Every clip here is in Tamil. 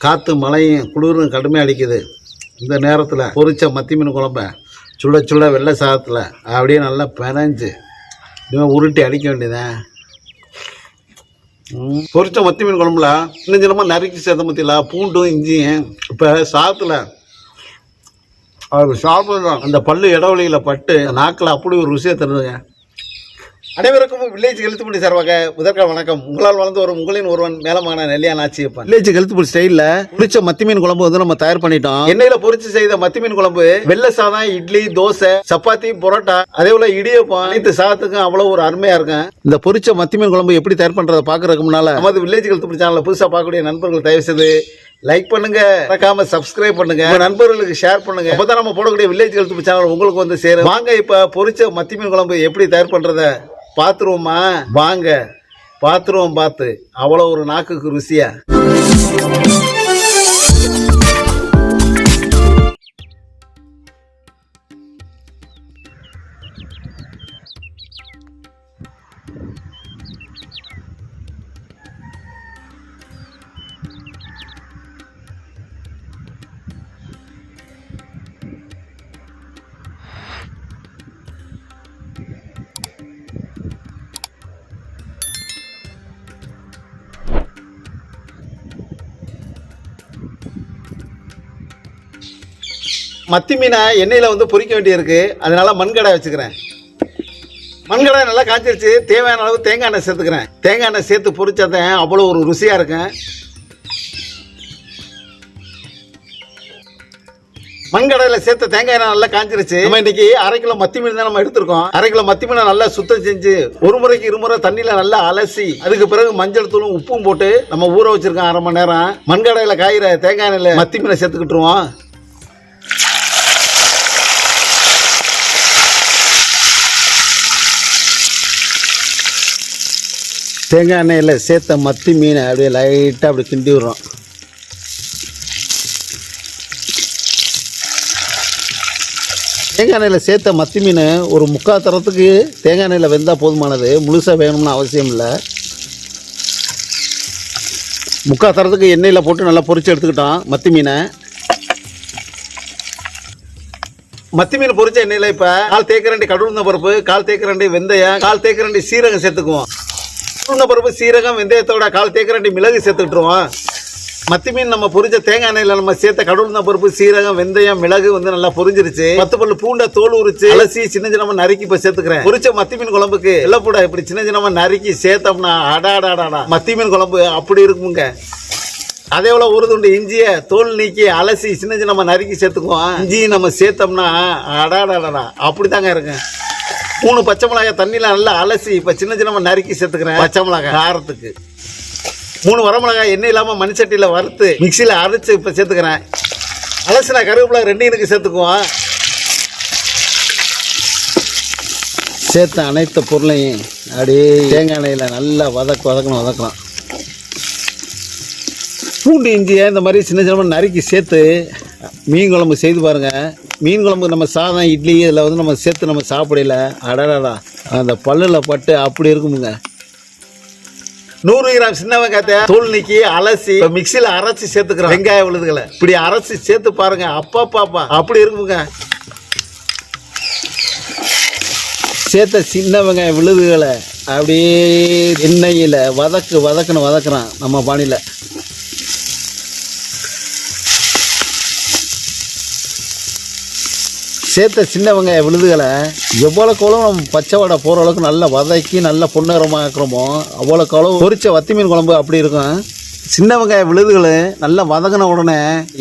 காற்று மழையும் குளிரும் கடுமையாக அடிக்குது. இந்த நேரத்தில் பொரிச்ச மத்தி மீன் குழம்ப சுட சுட வெள்ளை சாதத்தில் அப்படியே நல்லா பெனஞ்சு இனிமேல் உருட்டி அடிக்க வேண்டியதேன் ம், பொரிச்ச மத்தி மீன் குழம்புல இன்னும் சின்னமாக நறுக்கி சேர்த்த மத்தியில் பூண்டும் இஞ்சியும் இப்போ சாதத்தில் அது சாப்பிட்றோம். அந்த பல்லு இடவழியில் பட்டு நாக்கில் அப்படி ஒரு ருசியை தருதுங்க அனைவருக்கும் வில்லேஜ் கெழுத்துப்படி சார்பாக முதற்க வணக்கம். உங்களால் வளர்ந்து வரும் உங்களின் ஒருவன் மேலமான நெல்லியா நாச்சியப்பன் வில்லேஜ் கெழுத்துப்படி ஸ்டைலில் பொரிச்ச மத்தி மீன் குழம்பு வந்து நம்ம தயார் பண்ணிட்டோம். எண்ணெயில பொரிச்சு செய்த மத்தி மீன் குழம்பு வெள்ளை சாதம் இட்லி தோசை சப்பாத்தி பரோட்டா அதே போல இடியப்பம் அனைத்து சாதத்துக்கும் அவ்வளவு ஒரு அருமையா இருக்கும். இந்த பொரிச்ச மத்தி மீன் குழம்பு எப்படி தயார் பண்றதை பாக்குறதுக்கு முன்னால நமது வில்லேஜ் கெழுத்துப்படி சேனலை புதுசா பார்க்கக்கூடிய நண்பர்கள் தயவு செய்து லைக் பண்ணுங்க. மறக்காம சப்ஸ்கிரைப் பண்ணுங்க. நண்பர்களுக்கு ஷேர் பண்ணுங்க. அப்பதான் நம்ம போடக்கூடிய வில்லேஜ் கெழுத்து சேனல் உங்களுக்கு வந்து சேரும். வாங்க இப்ப பொரிச்ச மத்தி மீன் குழம்பு எப்படி தயார் பண்றத பாத்துருவோமா? வாங்க. பாத்துருவோம் பார்த்து அவ்வளோ ஒரு நாக்குக்கு ருசியா. மத்தி மீனை எண்ணெயில் வந்து பொரிக்க வேண்டியிருக்கு. அதனால மண்கடை வச்சுக்கிறேன். மண்கடை நல்லா காய்ச்சிருச்சு தேவையான அளவு தேங்காய் எண்ணெய் சேர்த்துக்கிறேன். தேங்காய் எண்ணெய் சேர்த்து பொரிச்சாதான் அவ்வளோ ஒரு ருசியாக இருக்கும் மண்கடையில் சேர்த்த தேங்காய் எண்ணெய் நல்லா காஞ்சிருச்சு. நம்ம இன்னைக்கு அரை கிலோ மத்தி மீன் தான் நம்ம எடுத்திருக்கோம். அரை கிலோ மத்தி மீனை நல்லா சுத்தம் செஞ்சு ஒரு முறைக்கு இருமுறை தண்ணியில நல்லா அலசி அதுக்கு பிறகு மஞ்சள் தூளும் உப்பும் போட்டு நம்ம ஊற வச்சிருக்கோம் அரை மணி நேரம். மண்கடையில் காயிற தேங்காய் எண்ணெயில் மத்தி மீனை சேர்த்துக்கிட்டுருவோம். தேங்காய் எண்ணெயில் சேர்த்த மத்தி மீனை அப்படியே லைட்டாக அப்படி கிண்டி விடுறோம். தேங்காய் எண்ணெயில் சேர்த்த மத்தி மீன் ஒரு முக்கால் தரத்துக்கு தேங்காய் எண்ணெயில் வெந்தால் போதுமானது. முழுசாக வேணும்னு அவசியம் இல்லை. முக்கால் தரத்துக்கு எண்ணெயில் போட்டு நல்லா பொறிச்சு எடுத்துக்கிட்டோம் மத்தி மீனை. மத்தி மீன் பொரிச்ச எண்ணெயில் இப்போ கால் தேக்கரண்டி கடுந்த பருப்பு கால் தேக்கரண்டி வெந்தயம் கால் தேக்கரண்டி சீரகம் சேர்த்துக்குவோம். உளுந்த பருப்பு சீரகம் வெந்தயத்தோட கால் தேக்கரண்டி மிளகு சேர்த்துக்கிட்டுருவோம். மத்தி மீன் நம்ம பொரிஞ்ச தேங்காய் எண்ணெயில் நம்ம சேர்த்த கடவுள்ந்த பருப்பு சீரகம் வெந்தயம் மிளகு வந்து நல்லா பொரிஞ்சிருச்சு. பத்து பல்லு பூண்டை தோல் உரிச்சு அலசி சின்ன சின்னமா நறுக்கி இப்போ சேர்த்துக்கிறேன். பொரிச்ச மத்தி மீன் குழம்புக்கு எல்லாம் கூட இப்படி சின்ன சின்னமா நறுக்கி சேர்த்தோம்னா அடாடாடாடா மத்தி மீன் குழம்பு அப்படி இருக்குங்க அதே போல ஒரு துண்டு இஞ்சியை தோல் நீக்கி அலசி சின்ன சின்னமா நறுக்கி சேர்த்துக்குவோம். இஞ்சி நம்ம சேர்த்தோம்னா அடாடாடாடா அப்படிதாங்க இருக்கும். மூணு பச்சை மிளகாய் தண்ணியில் நல்லா அலசி இப்போ சின்ன சின்னமாக நறுக்கி சேர்த்துக்கிறேன். பச்சை மிளகாய். காரத்துக்கு. மூணு வரமிளகாய் எண்ணெய் இல்லாமல் மண்சட்டியில் வறுத்து மிக்சியில் அரைச்சு இப்போ சேர்த்துக்கிறேன். அலசின கருவேப்பிலை ரெண்டு எனக்கு சேர்த்துக்குவோம். சேர்த்த அனைத்து பொருளையும் அப்படியே தேங்காய் எண்ணெயில் நல்லா வதக்கு வதக்கணும் வதக்கலாம். பூண்டு இஞ்சியை இந்த மாதிரி சின்ன சின்னமாக நறுக்கி சேர்த்து மீன் குழம்பு செய்து பாருங்கள் மீன் குழம்பு நம்ம சாதம் இட்லி இதில் வந்து நம்ம சேர்த்து நம்ம சாப்பிடல. அடடா அந்த பல்லில் பட்டு அப்படி இருக்குமுங்க. நூறு கிராம் சின்ன வெங்காயத்தை தூள் நீக்கி அலசி மிக்சியில் அரைச்சி சேர்த்துக்கிறோம். வெங்காய விழுதுகளை இப்படி அரைச்சி சேர்த்து பாருங்க. அப்பா பாப்பா அப்படி இருக்குமுங்க. சேர்த்த சின்ன வெங்காய விழுதுகளை அப்படியே எண்ணெயில் வதக்கு வதக்குன்னு வதக்குறான் நம்ம பாணியில். சேர்த்த சின்ன வெங்காய விழுதுகளை எவ்வளோக்கு எவ்வளோ நம்ம பச்சை வடை போகிற அளவுக்கு நல்லா வதக்கி நல்லா பொன்னரமாக்குறோமோ அவ்வளோக்கு அளவு பொரிச்ச வத்தி மீன் குழம்பு அப்படி இருக்கும். சின்ன வெங்காய விழுதுகள் நல்லா வதங்கின உடனே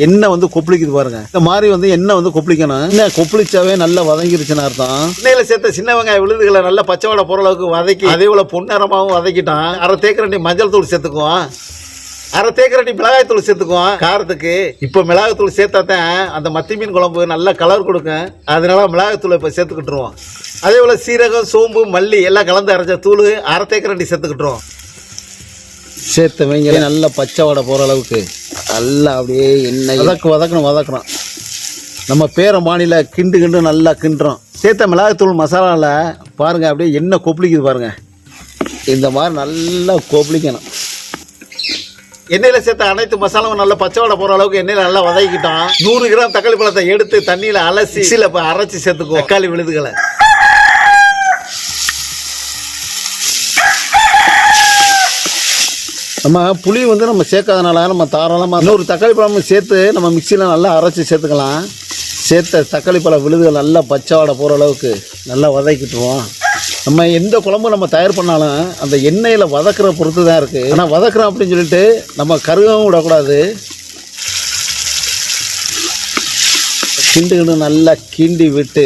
எண்ணெய் வந்து கொப்பளிக்குது பாருங்க. இந்த மாதிரி வந்து எண்ணெய் வந்து கொப்பளிக்கணும். எண்ணெய் கொப்பளிச்சாவே நல்லா வதங்கிருச்சுன்னு அர்த்தம். எண்ணெயில சேர்த்த சின்ன வெங்காய விழுதுகளை நல்லா பச்சை வடை போகிற அளவுக்கு வதக்கி அதே போல பொன்னரமாகவும் வதக்கிட்டான் அரை தேக்கரண்டி மஞ்சள் தூள் சேர்த்துக்குவோம். அரை தேக்கரண்டி மிளகாய் தூள் சேர்த்துக்குவோம். காரத்துக்கு. இப்போ மிளகாய் தூள் சேர்த்தா தான் அந்த மத்தி மீன் குழம்பு நல்ல கலர் கொடுக்கும். அதனால மிளகாய் தூளை இப்போ சேர்த்துக்கிட்டுருவோம். அதே போல் சீரகம் சோம்பு மல்லி எல்லாம் கலந்து அரைச்ச தூள் அரை தேக்கரண்டி சேர்த்துக்கிட்டுருவோம். சேர்த்த வைங்க. நல்லா பச்சை வடை போகிற அளவுக்கு. நல்லா அப்படியே எண்ணெய். வதக்கு வதக்கணும் வதக்குறோம் நம்ம பேர மாநில கிண்டு கிண்டு நல்லா கிண்டுறோம். சேர்த்த மிளகாய்த்தூள் மசாலாவில் பாருங்கள் அப்படியே எண்ணெய் கொப்பளிக்குது பாருங்கள் இந்த மாதிரி நல்லா கொப்பளிக்கணும். எண்ணெயில சேர்த்த அனைத்து மசாலாவும் நல்லா பச்சை வடை போற அளவுக்கு எண்ணெயில நல்லா வதக்கிட்டோம். நூறு கிராம் தக்காளி பழத்தை எடுத்து தண்ணியில அலசி இப்ப அரைச்சு சேர்த்துக்குவோம் தக்காளி விழுதுகளை. நம்ம புளி வந்து நம்ம சேர்க்காதனால நம்ம தாராளமாக இன்னொரு தக்காளி பழமும் சேர்த்து நம்ம மிக்சியில் நல்லா அரைச்சி சேர்த்துக்கலாம். சேர்த்த தக்காளி பழ விழுதுகள் நல்லா பச்சை வாடை போகிற அளவுக்கு நல்லா வதக்கிட்டுருவோம். நம்ம எந்த குழம்பு நம்ம தயார் பண்ணாலும் அந்த எண்ணெயில் வதக்குற பொறுத்து தான் இருக்குது ஆனால் வதக்குறோம் அப்படின்னு சொல்லிட்டு நம்ம கருகவும் விடக்கூடாது. கிண்டு நல்லா கிண்டி விட்டு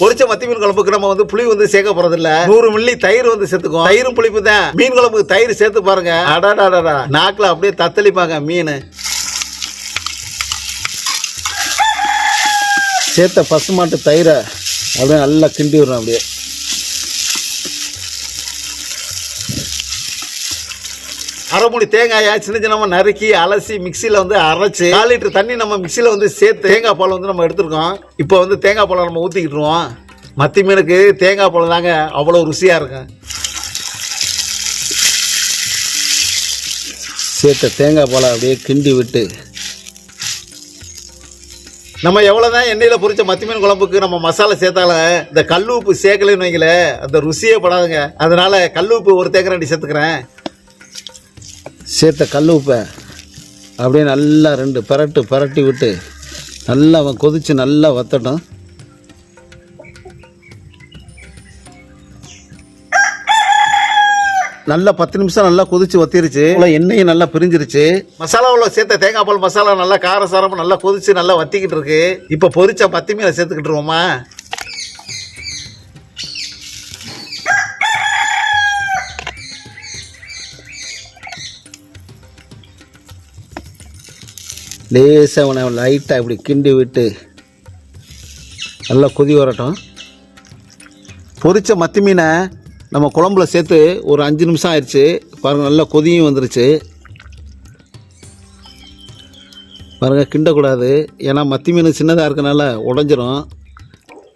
பொரிச்ச மத்தி மீன் குழம்புக்கு நம்ம வந்து புளி வந்து சேர்க்க போறது இல்ல நூறு மில்லி தயிர் வந்து சேர்த்துக்கோ தயிரும் புளிப்பு தான். மீன் குழம்புக்கு தயிர் சேர்த்து பாருங்க. அடாடாடா நாக்கில் அப்படியே தத்தளிப்பாங்க மீன். சேர்த்த பசுமாட்டு தயிரை அப்படியே நல்லா கிண்டி விடுறோம் அப்படியே. அரைமுடி தேங்காயை சின்ன சின்னமாக நறுக்கி அலசி மிக்சியில் வந்து அரைச்சி கால் லிட்டர் தண்ணி நம்ம மிக்சியில் வந்து சேர்த்து தேங்காய் பால் வந்து நம்ம எடுத்துருக்கோம். இப்போ வந்து தேங்காய் பாலை நம்ம ஊற்றிக்கிட்டுருவோம் மத்தி மீனுக்கு தேங்காய் பால் தாங்க அவ்வளோ ருசியாக இருக்கும் சேர்த்த தேங்காய் பாலை அப்படியே கிண்டி விட்டு நம்ம எவ்வளோ தான் எண்ணெயில் பொறிச்ச மத்தி மீன் குழம்புக்கு நம்ம மசாலா சேர்த்தாலும் இந்த கல் உப்பு சேர்க்கலைன்னு வைங்கள அந்த ருசியே படாதுங்க. அதனால் கல் உப்பு ஒரு தேக்கரை அண்டி சேர்த்துக்கிறேன். சேர்த்த கல் உப்பை அப்படியே நல்லா ரெண்டு பரட்டு பரட்டி விட்டு நல்லா அவன் கொதித்து நல்லா வத்தட்டும். நல்லா பத்து நிமிஷம் நல்லா கொதிச்சு வத்திருச்சு. எண்ணெயும் நல்லா பிரிஞ்சிருச்சு. மசாலாவில் சேர்த்த தேங்காய் பால் மசாலா நல்லா காரசாரமும் நல்லா கொதிச்சு நல்லா வத்திக்கிட்டு இருக்கு. இப்போ பொரிச்ச பத்தி மீனை சேர்த்துக்கிட்டுருவோமா? லேசாக அவனை லைட்டாக இப்படி கிண்டி விட்டு நல்லா கொதி வரட்டும். பொரிச்ச மத்தி மீனை நம்ம குழம்புல சேர்த்து ஒரு அஞ்சு நிமிஷம் ஆயிடுச்சு பாருங்கள் நல்லா கொதியும் வந்துருச்சு. பாருங்கள் கிண்டக்கூடாது. ஏன்னா மத்தி மீன் சின்னதாக இருக்கனால உடஞ்சிரும்.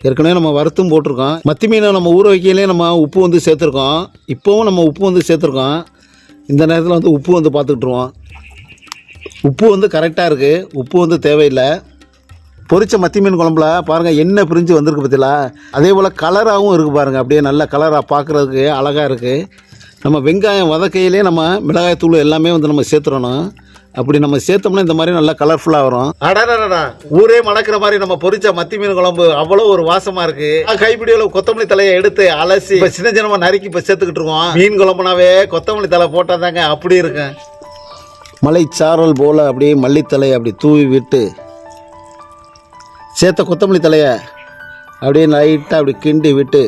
ஏற்கனவே நம்ம வறுத்தும் போட்டிருக்கோம். மத்தி மீனை நம்ம ஊற வைக்கையிலே நம்ம உப்பு வந்து சேர்த்துருக்கோம். இப்போவும் நம்ம உப்பு வந்து சேர்த்துருக்கோம். இந்த நேரத்தில் வந்து உப்பு வந்து பார்த்துக்கிட்டுருவோம். உப்பு வந்து கரெக்டாக இருக்குது உப்பு வந்து தேவையில்லை. பொரிச்ச மத்தி மீன் குழம்புல பாருங்கள் எண்ணெய் பிரிஞ்சு வந்திருக்கு பார்த்தீங்களா அதே போல் கலராகவும் இருக்குது பாருங்கள் அப்படியே நல்ல கலராக பார்க்குறதுக்கு அழகாக இருக்குது நம்ம வெங்காயம் வதக்கையிலே நம்ம மிளகாய் தூள் எல்லாமே வந்து நம்ம சேர்த்துடணும். அப்படி நம்ம சேர்த்தோம்னா இந்த மாதிரி நல்லா கலர்ஃபுல்லாக வரும். அடடடா ஊரே மணக்கிற மாதிரி நம்ம பொரிச்ச மத்தி மீன் குழம்பு அவ்வளோ ஒரு வாசமாக இருக்கு. கைப்பிடியில் கொத்தமல்லி தலையை எடுத்து அலசி இப்போ சின்ன சின்னமாக நறுக்கி இப்போ சேர்த்துக்கிட்டு இருக்கோம் மீன் குழம்புனாவே கொத்தமல்லி தலை போட்டால் தாங்க அப்படி இருக்கும். மலைச்சாரல் போல் அப்படியே மல்லித்தலையை அப்படி தூவி விட்டு சேர்த்த கொத்தமல்லி தலையை அப்படியே லைட்டாக அப்படி கிண்டி விட்டு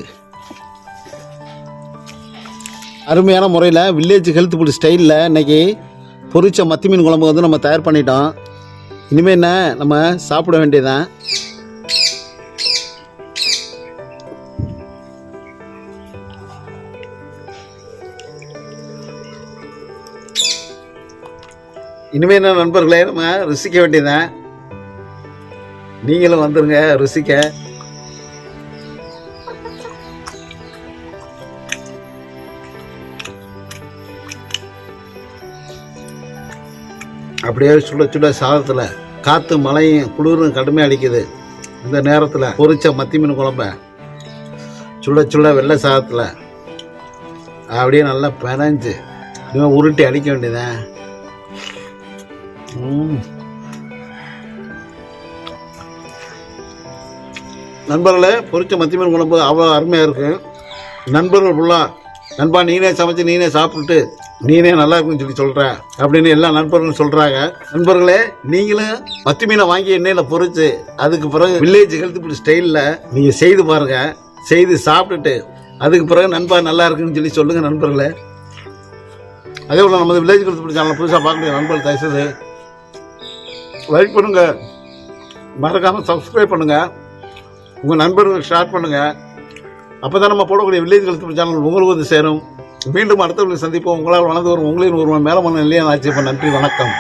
அருமையான முறையில் வில்லேஜ் ஹெல்த் ஃபுட் ஸ்டைலில் இன்னைக்கு பொரிச்ச மத்தி மீன் குழம்பு வந்து நம்ம தயார் பண்ணிட்டோம். இனிமேல் என்ன நம்ம சாப்பிட வேண்டியதான் இனிமேல் என்ன நண்பர்களே நம்ம ருசிக்க வேண்டியதான் நீங்களும் வந்துருங்க ருசிக்க. அப்படியே சுட சுட சாதத்தில் காற்று மழையும் குளிரும் கடுமையாக அடிக்குது. இந்த நேரத்தில் பொரிச்ச மத்தி மீன் குழம்ப சுட சுட வெள்ளை சாதத்தில் அப்படியே நல்லா பெனஞ்சு இனிமேல் உருட்டி அடிக்க வேண்டியதான் நண்பர்களே பொறிச்ச மத்தி மீன் குழம்பு அவ்வளோ அருமையாக இருக்கும் நண்பர்கள் ஃபுல்லாக நண்பா நீனே சமைச்சு நீனே சாப்பிட்டு நீனே நல்லா இருக்குன்னு சொல்லி சொல்கிற அப்படின்னு எல்லா நண்பர்களும் சொல்கிறாங்க நண்பர்களே நீங்களும் மத்தி மீனை வாங்கி எண்ணெயில் பொறிச்சு அதுக்கு பிறகு வில்லேஜ் ஹெல்த் ஃபுட் ஸ்டைலில் நீங்கள் செய்து பாருங்கள் செய்து சாப்பிட்டுட்டு அதுக்கு பிறகு நண்பா நல்லா இருக்குன்னு சொல்லி சொல்லுங்கள் நண்பர்களே. அதே போல் நமது வில்லேஜ் ஹெல்த் ஃபுட் சேனல் புதுசாக பார்க்கக்கூடிய நண்பர்கள் தயவுசெய்து லைக் பண்ணுங்கள் மறக்காமல் சப்ஸ்கிரைப் பண்ணுங்கள் உங்கள் நண்பர்களுக்கு ஷேர் பண்ணுங்கள் அப்போ தான் நம்ம போடக்கூடிய வில்லேஜ் கழுத்து சேனல் உங்களுக்கு வந்து சேரும். மீண்டும் அடுத்தவர்களை சந்திப்போம். உங்களால் வளர்ந்து வரும். உங்களின் ஒருவன் மேலே மன நிலையான ஆட்சி நன்றி வணக்கம்.